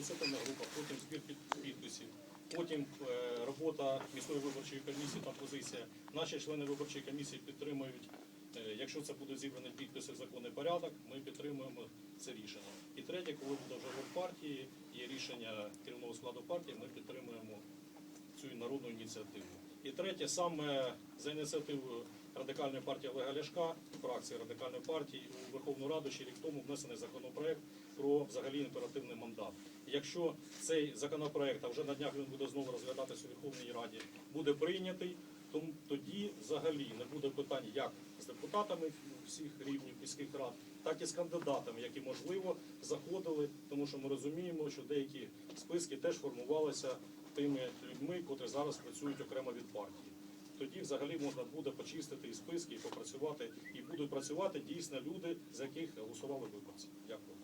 ініціативна група, потім збір під- підписів, потім е, робота міської виборчої комісії, та позиція. Наші члени виборчої комісії підтримують. е, Якщо це буде зібрані підписи в законний порядок, ми підтримуємо це рішення. І третє, коли буде вже в партії, є рішення керівного складу партії, ми підтримуємо цю народну ініціативу. І третє, саме за ініціативою радикальної партії Олега Ляшка, фракції радикальної партії у Верховну Раду ще рік тому внесений законопроект про взагалі імперативний мандат. Якщо цей законопроект, а вже на днях він буде знову розглядатися у Верховній Раді, буде прийнятий, то тоді взагалі не буде питань як з депутатами всіх рівнів міських рад, так і з кандидатами, які можливо заходили, тому що ми розуміємо, що деякі списки теж формувалися тими людьми, котрі зараз працюють окремо від партії. Тоді взагалі можна буде почистити і списки, і попрацювати, і будуть працювати дійсно люди, за яких голосували виборці. Дякую.